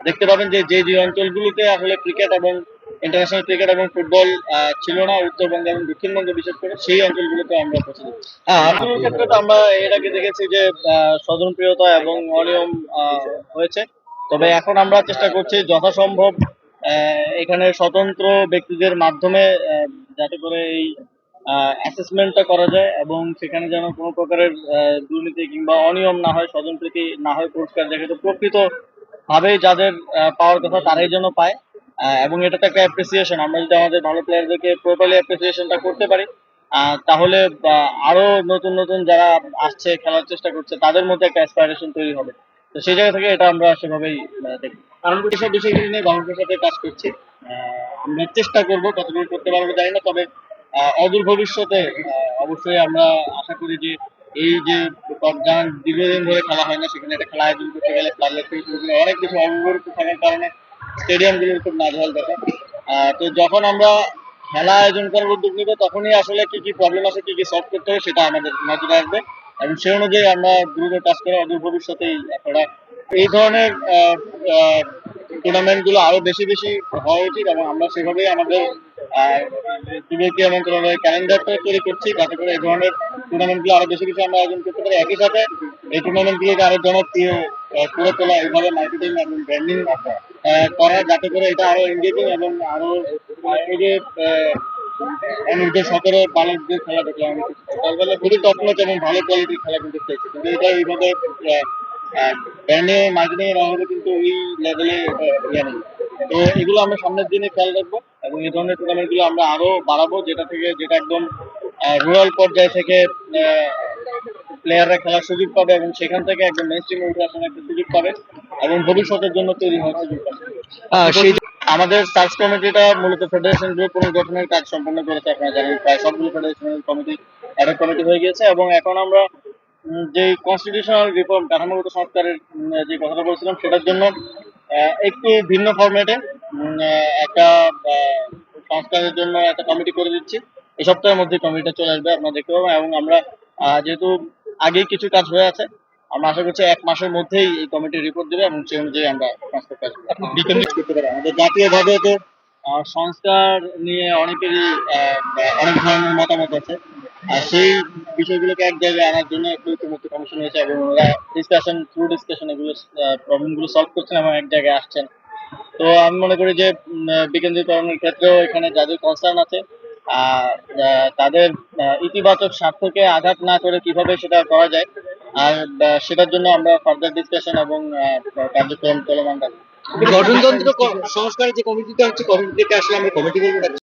দেখতে পাবেন যে যে যে অঞ্চলগুলোতে আসলে ক্রিকেট এবং ইন্টারন্যাশনাল ক্রিকেট এবং ফুটবল ছিল না উত্তরবঙ্গ এবং দক্ষিণবঙ্গে বিশেষ করে, সেই অঞ্চলগুলোতে আমরা পৌঁছে দিচ্ছি ফুটবলের ক্ষেত্রে তো আমরা এর আগে দেখেছি যে স্বজনপ্রিয়তা এবং অনিয়ম হয়েছে। তবে এখন আমরা চেষ্টা করছি যথাসম্ভব এখানে স্বতন্ত্র ব্যক্তিদের মাধ্যমে যাতে করে এই অ্যাসেসমেন্টটা করা যায় এবং সেখানে যেন কোনো প্রকারের দুর্নীতি কিংবা অনিয়ম না হয়, স্বজনপ্রীতি না হয় পুরস্কার দেখে তো প্রকৃত ভাবে যাদের পাওয়ার কথা তারাই যেন পায়। এবং এটা তো একটা অ্যাপ্রিসিয়েশন আমরা যদি আমাদের ভালো প্লেয়ারদেরকে প্রপারলি অ্যাপ্রিসিয়েশনটা করতে পারি তাহলে আরও নতুন নতুন যারা আসছে, খেলার চেষ্টা করছে, তাদের মধ্যে একটা অ্যাসপাইরেশন তৈরি হবে। তো সেই জায়গা থেকে এটা আমরা সেভাবেই দেখি। কারণ এসব বিষয়গুলো নিয়ে বাংলাদেশের সাথে কাজ করছি। আমরা চেষ্টা করব কতটুকু করতে পারব জানি না, তবে অদূর ভবিষ্যতে অবশ্যই আমরা আশা করি যে এই যে যারা দীর্ঘদিন ধরে খেলা হয় না সেখানে একটা খেলা আয়োজন করতে গেলে থেকে শুরু করে অনেক কিছু অবহেলিত থাকার কারণে স্টেডিয়ামগুলোর খুব নাজেহাল দেখে। আহ, তো যখন আমরা খেলা আয়োজন করার উদ্যোগ নিব তখনই আসলে কি কি প্রবলেম আছে কি কি সলভ করতে হবে সেটা আমাদের নজরে আসবে। এবং সেই অনুযায়ী আমরা দ্রুত কাজ করে অদূর ভবিষ্যতেই আপনারা এই ধরনের টুর্নামেন্টগুলো আরও বেশি বেশি হওয়া উচিত এবং আমরা সেভাবেই আমাদের যুবকী মন্ত্রণালয়ের ক্যালেন্ডারটা তৈরি করছি। যাতে করে এই ধরনের টুর্নামেন্টগুলো আরও বেশি বেশি আমরা আয়োজন করতে পারি একই সাথে এই টুর্নামেন্ট গুলোকে আরও জনপ্রিয় করে তোলা এইভাবে মার্কেটিং এবং ব্র্যান্ডিং করা যাতে করে এটা আরও এঙ্গেজিং এবং আরও, এই যে সতেরো খেলা কিছু। খুবই এবং ভালো কোয়ালিটির খেলা কিন্তু কিন্তু এটা এইভাবে ব্র্যান্ডিং মার্কেটিং এর অভাবে কিন্তু এই লেভেলে ইয়ে নেই তো এগুলো আমরা সামনের দিনে খেয়াল রাখব এবং এই ধরনের টুর্নামেন্টগুলো আমরা আরও বাড়াবো, যেটা থেকে, যেটা একদম রুরাল পর্যায় থেকে প্লেয়াররা খেলার সুযোগ পাবে এবং সেখান থেকে একদম মেন স্ট্রিমে উঠে আসার একটা সুযোগ পাবে এবং ভবিষ্যতের জন্য তৈরি হওয়ার সুযোগ পাবে। আমাদের সার্চ কমিটিটা মূলত ফেডারেশন গ্রুপ পুনর্গঠনের কাজ সম্পন্ন করেছে আপনারা জানেন প্রায় সবগুলো ফেডারেশনের কমিটি অ্যাডক কমিটি হয়ে গিয়েছে এবং এখন আমরা যে কনস্টিটিউশনাল রিফর্ম কাঠামোগত সংস্কারের যে কথাটা বলছিলাম সেটার জন্য একটু ভিন্ন ফরম্যাটে একটা সংস্কারের জন্য একটা কমিটি করে দিচ্ছি। এই সপ্তাহের মধ্যে কমিটিটা চলে আসবে, আপনারা দেখতে পাবেন। এবং আমরা যেহেতু আগেই কিছু কাজ হয়ে আছে, আমরা আশা করছি এক মাসের মধ্যেই এই কমিটির রিপোর্ট দেবে এবং সেই অনুযায়ী আমরা আমাদের জাতীয়ভাবে তো সংস্কার নিয়ে অনেকেরই অনেক ধরনের মতামত আছে। আর সেই বিষয়গুলোকে এক জায়গায় আনার জন্য একটু ঐক্যমত্য কমিশন হয়েছে এবং ওরা ডিসকাশন থ্রু ডিসকাশন এগুলো প্রবলেমগুলো সলভ করছেন এবং এক জায়গায় আসছেন। তো আমি মনে করি যে বিকেন্দ্রীকরণের ক্ষেত্রেও এখানে যাদের কনসার্ন আছে তাদের ইতিবাচক স্বার্থকে আঘাত না করে কীভাবে সেটা করা যায়, আর সেটার জন্য আমরা ফার্দার ডিসকাশন এবং কার্যক্রম চলমান রাখব। গঠনতন্ত্র সংস্কারের যে কমিটিটা হচ্ছে কমিটিতে আসলে আমরা কমিটি